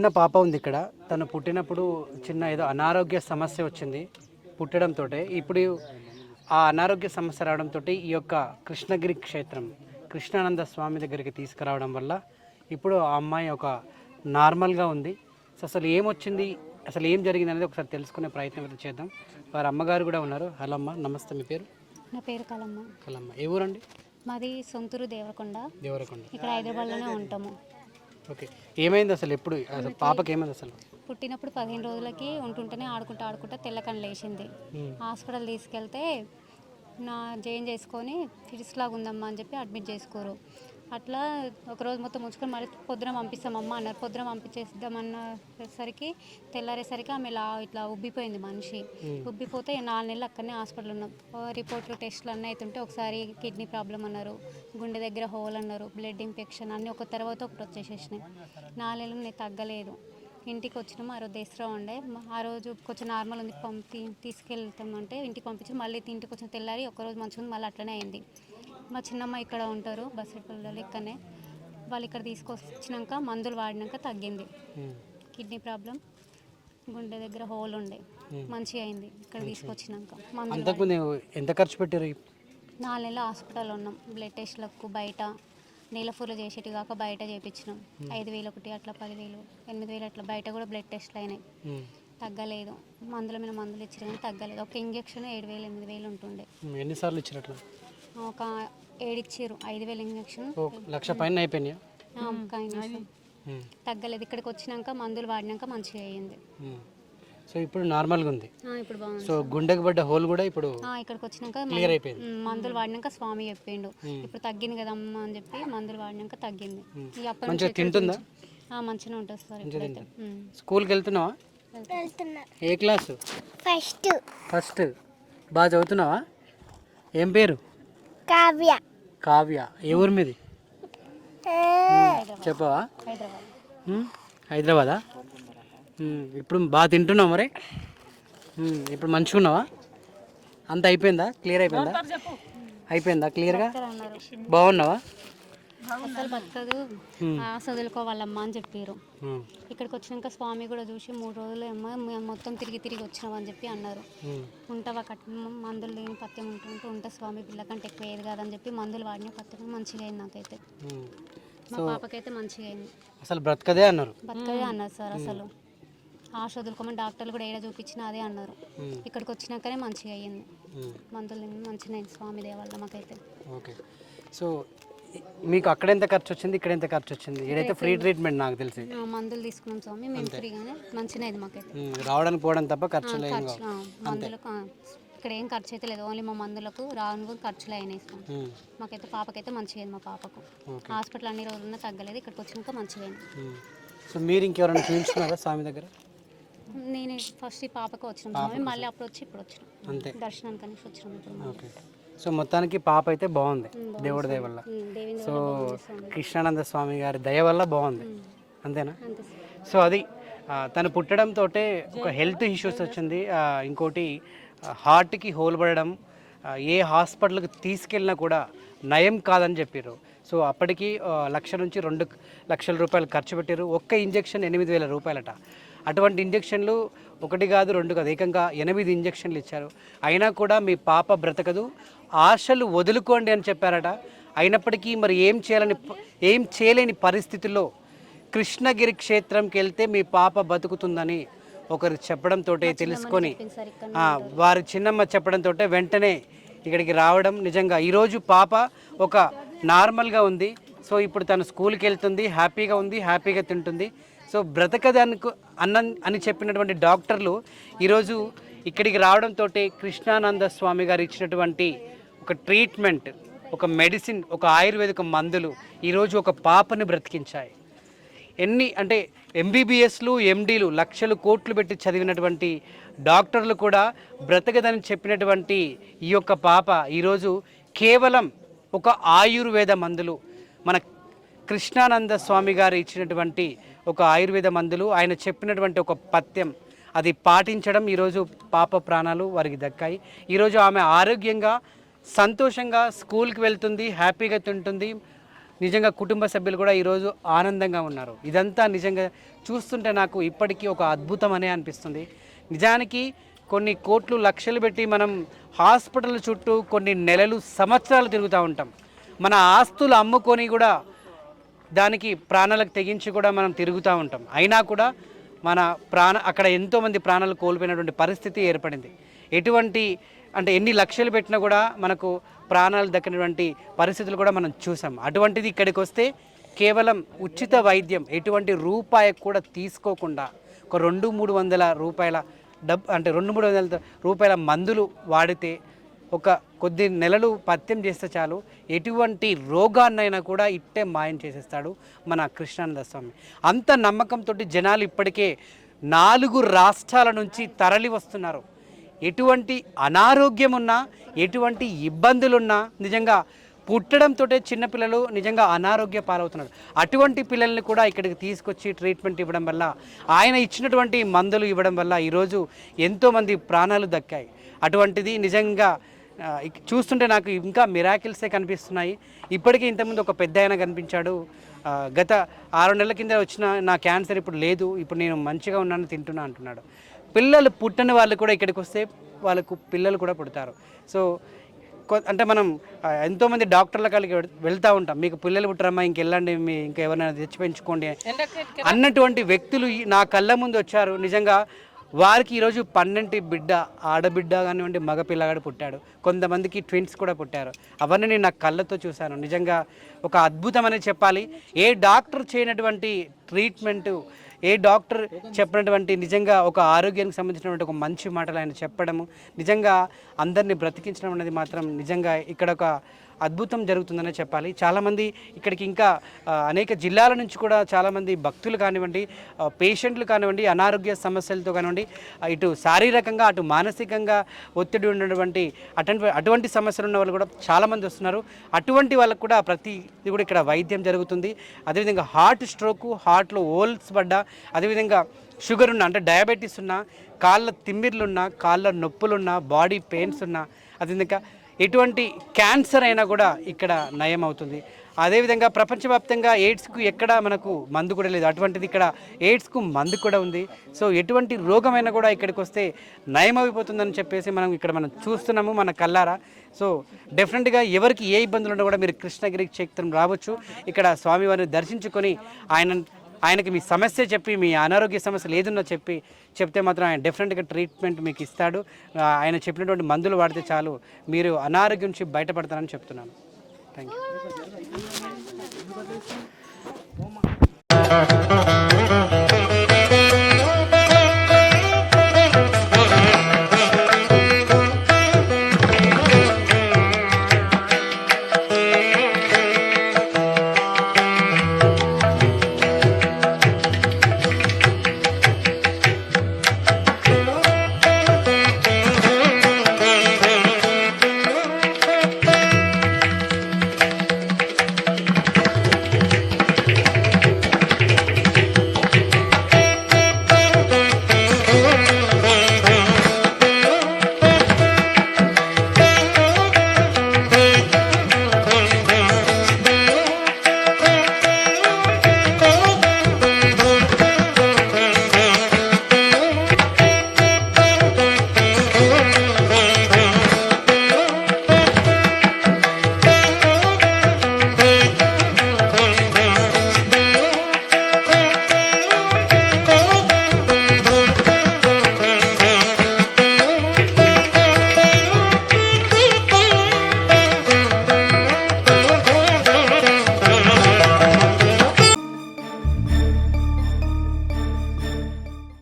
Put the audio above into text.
చిన్న పాప ఉంది ఇక్కడ. తను పుట్టినప్పుడు చిన్న ఏదో అనారోగ్య సమస్య వచ్చింది పుట్టడంతో ఇప్పుడు ఆ అనారోగ్య సమస్య రావడంతో ఈ యొక్క కృష్ణగిరి క్షేత్రం కృష్ణానంద స్వామి దగ్గరికి తీసుకురావడం వల్ల ఇప్పుడు ఆ అమ్మాయి ఒక నార్మల్గా ఉంది. సో అసలు ఏమొచ్చింది అసలు ఏం జరిగింది అనేది ఒకసారి తెలుసుకునే ప్రయత్నం అయితే చేద్దాం. వారి అమ్మగారు కూడా ఉన్నారు. హలో అమ్మ నమస్తే. మీ పేరు? నా పేరు కలమ్మ. కలమ్మ. ఏ ఊరండి? మాది సొంతూరు దేవరకొండ. దేవరకొండ. ఇక్కడ హైదరాబాద్లోనే ఉంటాము. ఓకే. ఏమైంది అసలు ఎప్పుడు? అసలు పాపకి ఏమైంది అసలు? పుట్టినప్పుడు పదిహేను రోజులకి ఉంటుంటేనే ఆడుకుంటా ఆడుకుంటా తెల్లకని లేచింది. హాస్పిటల్ తీసుకెళ్తే నా జైన్ చేసుకొని ఫిట్స్ లాగా ఉందమ్మా అని చెప్పి అడ్మిట్ చేసుకోరు. అట్లా ఒక రోజు మొత్తం ఉంచుకొని మళ్ళీ పొద్దున పంపిస్తామమ్మా అన్నారు. పొద్దున పంపించేద్దామన్నసరికి తెల్లారేసరికి ఆమె ఇలా ఇట్లా ఉబ్బిపోయింది మనిషి. ఉబ్బిపోతే నాలుగు నెలలు అక్కడనే హాస్పిటల్ ఉన్నాం. రిపోర్ట్లు టెస్ట్లు అన్నీ అవుతుంటే ఒకసారి కిడ్నీ ప్రాబ్లం అన్నారు. గుండె దగ్గర హోల్ అన్నారు. బ్లడ్ ఇన్ఫెక్షన్ అన్నీ ఒక తర్వాత ఒకటి వచ్చేసేసినాయి. నాలుగు నెలలు నేను తగ్గలేదు. ఇంటికి వచ్చినాము ఆ రోజు దసరా ఉండే. ఆ రోజు కొంచెం నార్మల్ ఉంది. పంపి తీసుకెళ్తామంటే ఇంటికి పంపించి మళ్ళీ ఇంటికి వచ్చిన తెల్లారి ఒక్కరోజు మంచిగా ఉంది మళ్ళీ అట్లనే అయింది. మా చిన్నమ్మ ఇక్కడ ఉంటారు బస్సెట్పల్లిలో ఇక్కడనే వాళ్ళు ఇక్కడ తీసుకొచ్చినాక మందులు వాడినాక తగ్గింది. కిడ్నీ ప్రాబ్లం గుండె దగ్గర హోల్ ఉండే మంచిగా అయింది ఇక్కడ తీసుకొచ్చినాక. మందులు ఎంత ఖర్చు పెట్టారు? నాలుగు నెలలు హాస్పిటల్ ఉన్నాం. బ్లడ్ టెస్ట్లకు బయట నీలఫూలు చేసేటి కాక బయట చేయించినాం ఐదు వేలు ఒకటి అట్లా పదివేలు ఎనిమిది వేలు అట్లా బయట కూడా బ్లడ్ టెస్ట్లు అయినాయి. తగ్గలేదు. మందుల మీద మందులు ఇచ్చారు కానీ తగ్గలేదు. ఒక ఇంజక్షన్ ఏడు వేలు ఎనిమిది వేలు ఉంటుండే. ఎన్నిసార్లు ఇచ్చారు అట్లా ఒక ఏడు ఇచ్చారు ఐదు వేలు ఇంజక్షన్. ఓ లక్ష పైన అయిపోయినాయా? ఇంజక్షన్. తగ్గలేదు ఇక్కడికి వచ్చినాక మందులు వాడినాక మంచిగా అయ్యింది. సో ఇప్పుడు నార్మల్గా ఉంది. ఆ, ఇప్పుడు బాగుంది. సో గుండెకు పడ్డ హోల్ కూడా ఇప్పుడు ఆ, ఇక్కడికి వచ్చినాక క్లియర్ అయిపోయింది. మందులు వాడినాక స్వామి చెప్పిండు. ఇప్పుడు తగ్గింది కదమ్మా అని చెప్పి మందులు వాడినాక తగ్గింది. ఈ అప్పటి నుంచి మంచిగా తింటుందా? ఆ, మంచిగా ఉంటుంది సార్ ఇప్పుడైతే. స్కూల్కి వెళ్తున్నావా? వెళ్తున్నా. ఏ క్లాసు? ఫస్ట్. ఫస్ట్. బాగా చదువుతున్నావా? ఏం పేరు? కావ్య. కావ్య. ఏ ఊరు మీది? చెప్పవా? హైదరాబాద్. ఇప్పుడు బాగా తింటున్నావు మరి. ఇప్పుడు మంచిగా ఉన్నావా అంత అయిపోయిందా? క్లియర్ అయిపోయిందా? అయిపోయిందా క్లియర్గా? బాగున్నావా? అసలు బతకదు. ఆ, చదువుకోవాలమ్మా అని చెప్పారు. ఇక్కడికి వచ్చినాక స్వామి కూడా చూసి మూడు రోజులు ఏమో మేము మొత్తం తిరిగి తిరిగి వచ్చినాం అని చెప్పి అన్నారు. ఉంటావా కట్ మందులు లేని పత్యం ఉంటుంటే ఉంటే స్వామి పిల్ల కంటే ఎక్కువ ఏది కాదని చెప్పి మందులు వాడిన పత్యం మంచిగా అయింది నాకైతే. మా పాపకైతే మంచిగా అయింది. అసలు బ్రతకదే అన్నారు. బతకదే అన్నారు సార్ అసలు. ఆశ వదులుకోమని డాక్టర్లు కూడా ఏడ చూపించినా అదే అన్నారు. ఇక్కడికి వచ్చినాకనే మంచిగా అయ్యింది. మందులు మంచిగా అయింది స్వామి దేవల్ల మాకైతే. ఓకే. సో మీకు అక్కడ ఎంత ఖర్చు వచ్చింది ఇక్కడ ఎంత ఖర్చు వచ్చింది? ఇక్కడైతే ఫ్రీ ట్రీట్మెంట్ నాకు తెలిసి. మందులు తీసుకున్నాం స్వామి మేము ఫ్రీగానే మంచిగా మాకైతే. మ్మ్. రావడానికి పోవడం తప్ప ఖర్చు లేదు మందులకు ఇక్కడ ఏం ఖర్చు అయితే లేదు. ఓన్లీ మా మందులకు రాను ఖర్చులు అయినాయి స్వామి. మాకైతే పాపకైతే మంచిగా మా పాపకు. హాస్పిటల్ అన్ని రోజులున్నా తగ్గలేదు ఇక్కడికి వచ్చినాక మంచిగా. సో మీరు ఇంకెవరైనా చూపించుకున్నారా స్వామి దగ్గర? నేను ఫస్ట్ ఈ పాపకు వచ్చినాం స్వామి మళ్ళీ అప్పుడు వచ్చి ఇప్పుడు వచ్చినాం. అంతే. దర్శనానికి అనేసి వచ్చినాం ఇప్పుడు సో మొత్తానికి పాప అయితే బాగుంది. దేవుడి దయ వల్ల సో కృష్ణానంద స్వామి గారి దయ వల్ల బాగుంది. అంతేనా? సో అది తను పుట్టడంతో ఒక హెల్త్ ఇష్యూస్ వచ్చింది. ఇంకోటి హార్ట్కి హోల్ పడడం ఏ హాస్పిటల్కి తీసుకెళ్ళినా కూడా నయం కాదని చెప్పారు సో అప్పటికి లక్ష నుంచి రెండు లక్షల రూపాయలు ఖర్చు పెట్టారు ఒక్క ఇంజెక్షన్ ఎనిమిది వేల రూపాయలట. అటువంటి ఇంజెక్షన్లు ఒకటి కాదు రెండు కాదు ఏకంగా ఎనిమిది ఇంజెక్షన్లు ఇచ్చారు. అయినా కూడా మీ పాప బ్రతకదు. ఆశలు వదులుకోండి అని చెప్పారట. అయినప్పటికీ మరి ఏం చేయాలని ఏం చేయలేని పరిస్థితుల్లో కృష్ణగిరి క్షేత్రంకి వెళ్తే మీ పాప బతుకుతుందని ఒకరు చెప్పడంతో తెలుసుకొని వారి చిన్నమ్మ చెప్పడంతో వెంటనే ఇక్కడికి రావడం నిజంగా. ఈరోజు పాప ఒక నార్మల్గా ఉంది. సో ఇప్పుడు తను స్కూల్కి వెళ్తుంది హ్యాపీగా ఉంది హ్యాపీగా తింటుంది. సో బ్రతకదనుకు అన్న అని చెప్పినటువంటి డాక్టర్లు ఈరోజు ఇక్కడికి రావడంతో కృష్ణానంద స్వామి గారు ఇచ్చినటువంటి ఒక ట్రీట్మెంట్ ఒక మెడిసిన్ ఒక ఆయుర్వేదిక మందులు ఈరోజు ఒక పాపని బ్రతికించాయి. ఎన్ని అంటే ఎంబీబీఎస్లు ఎండీలు లక్షలు కోట్లు పెట్టి చదివినటువంటి డాక్టర్లు కూడా బ్రతకదని చెప్పినటువంటి ఈ యొక్క పాప ఈరోజు కేవలం ఒక ఆయుర్వేద మందులు. మన కృష్ణానంద స్వామి గారు ఇచ్చినటువంటి ఒక ఆయుర్వేద మందులు ఆయన చెప్పినటువంటి ఒక పథ్యం అది పాటించడం ఈరోజు పాప ప్రాణాలు వారికి దక్కాయి. ఈరోజు ఆమె ఆరోగ్యంగా సంతోషంగా స్కూల్కి వెళ్తుంది హ్యాపీగా తింటుంది. నిజంగా కుటుంబ సభ్యులు కూడా ఈరోజు ఆనందంగా ఉన్నారు. ఇదంతా నిజంగా చూస్తుంటే నాకు ఇప్పటికీ ఒక అద్భుతం అనే అనిపిస్తుంది. నిజానికి కొన్ని కోట్లు లక్షలు పెట్టి మనం హాస్పిటల్ చుట్టూ కొన్ని నెలలు సంవత్సరాలు తిరుగుతూ ఉంటాం. మన ఆస్తులు అమ్ముకొని కూడా దానికి ప్రాణాలకు తెగించి కూడా మనం తిరుగుతూ ఉంటాం. అయినా కూడా మన ప్రాణ అక్కడ ఎంతోమంది ప్రాణాలు కోల్పోయినటువంటి పరిస్థితి ఏర్పడింది. ఎటువంటి అంటే ఎన్ని లక్షలు పెట్టినా కూడా మనకు ప్రాణాలు దక్కినటువంటి పరిస్థితులు కూడా మనం చూసాం. అటువంటిది ఇక్కడికి వస్తే కేవలం ఉచిత వైద్యం ఎటువంటి రూపాయి కూడా తీసుకోకుండా ఒక రెండు మూడు వందల రూపాయల డబ్ అంటే రెండు మూడు వందల రూపాయల మందులు వాడితే ఒక కొద్ది నెలలు పత్యం చేస్తే చాలు. ఎటువంటి రోగాన్నైనా కూడా ఇట్టే మాయం చేసేస్తాడు మన కృష్ణానంద స్వామి. అంత నమ్మకంతో జనాలు ఇప్పటికే నాలుగు రాష్ట్రాల నుంచి తరలి వస్తున్నారు. ఎటువంటి అనారోగ్యం ఉన్నా ఎటువంటి ఇబ్బందులున్నా నిజంగా పుట్టడంతో చిన్నపిల్లలు నిజంగా అనారోగ్య పాలవుతున్నారు. అటువంటి పిల్లల్ని కూడా ఇక్కడికి తీసుకొచ్చి ట్రీట్మెంట్ ఇవ్వడం వల్ల ఆయన ఇచ్చినటువంటి మందులు ఇవ్వడం వల్ల ఈరోజు ఎంతోమంది ప్రాణాలు దక్కాయి. అటువంటిది నిజంగా చూస్తుంటే నాకు ఇంకా మిరాకిల్సే కనిపిస్తున్నాయి. ఇప్పటికీ ఇంతకుముందు ఒక పెద్ద ఆయన కనిపించాడు. గత ఆరు నెలల కింద వచ్చిన నా క్యాన్సర్ ఇప్పుడు లేదు. ఇప్పుడు నేను మంచిగా ఉన్నాను తింటున్నా అంటున్నాడు. పిల్లలు పుట్టని వాళ్ళు కూడా ఇక్కడికి వస్తే వాళ్ళకు పిల్లలు కూడా పుడతారు. సో అంటే మనం ఎంతోమంది డాక్టర్ల కాడికి వెళ్- వెళ్తూ ఉంటాం. మీకు పిల్లలు పుట్టరమ్మా ఇంకెళ్ళండి మీ ఇంకా ఎవరైనా తెచ్చి పెంచుకోండి అన్నటువంటి వ్యక్తులు నా కళ్ళ ముందు వచ్చారు. నిజంగా వారికి ఈరోజు పన్నెంటి బిడ్డ ఆడబిడ్డ కానివ్వండి మగ పిల్లగాడు పుట్టాడు. కొంతమందికి ట్విన్స్ కూడా పుట్టారు. అవన్నీ నేను నా కళ్ళతో చూశాను. నిజంగా ఒక అద్భుతం అని చెప్పాలి. ఏ డాక్టర్ చేయనటువంటి ట్రీట్మెంటు ఏ డాక్టర్ చెప్పినటువంటి నిజంగా ఒక ఆరోగ్యానికి సంబంధించినటువంటి ఒక మంచి మాటలు ఆయన చెప్పడము నిజంగా అందరినీ బ్రతికించడం అనేది మాత్రం నిజంగా ఇక్కడ ఒక అద్భుతం జరుగుతుందనే చెప్పాలి. చాలామంది ఇక్కడికి ఇంకా అనేక జిల్లాల నుంచి కూడా చాలామంది భక్తులు కానివ్వండి పేషెంట్లు కానివ్వండి అనారోగ్య సమస్యలతో కానివ్వండి ఇటు శారీరకంగా అటు మానసికంగా ఒత్తిడి ఉన్నటువంటి అటువంటి అటువంటి సమస్యలు ఉన్న వాళ్ళు కూడా చాలామంది వస్తున్నారు. అటువంటి వాళ్ళకు కూడా ప్రతి ఇది కూడా ఇక్కడ వైద్యం జరుగుతుంది. అదేవిధంగా హార్ట్ స్ట్రోక్ హార్ట్లో ఓల్స్ పడ్డా అదేవిధంగా షుగర్ ఉన్న అంటే డయాబెటీస్ ఉన్న కాళ్ళ తిమ్మిర్లున్నా కాళ్ళ నొప్పులున్నా బాడీ పెయిన్స్ ఉన్నా అదేవిధంగా ఎటువంటి క్యాన్సర్ అయినా కూడా ఇక్కడ నయం అవుతుంది అదేవిధంగా ప్రపంచవ్యాప్తంగా ఎయిడ్స్కు ఎక్కడ మనకు మందు కూడా లేదు. అటువంటిది ఇక్కడ ఎయిడ్స్కు మందు కూడా ఉంది. సో ఎటువంటి రోగమైనా కూడా ఇక్కడికి వస్తే నయం అయిపోతుందని చెప్పేసి మనం ఇక్కడ మనం చూస్తున్నాము మన కల్లారా సో డెఫినెట్గా ఎవరికి ఏ ఇబ్బందులు ఉన్నా కూడా మీరు కృష్ణగిరి క్షేత్రం రావచ్చు. ఇక్కడ స్వామివారిని దర్శించుకొని ఆయన ఆయనకి మీ సమస్య చెప్పి మీ అనారోగ్య సమస్యలు ఏదున్నా చెప్పి చెప్తే మాత్రం ఆయన డెఫినెట్గా ట్రీట్మెంట్ మీకు ఇస్తాడు. ఆయన చెప్పినటువంటి మందులు వాడితే చాలు. మీరు అనారోగ్యం నుంచి బయటపడతారని చెప్తున్నాను. Thank you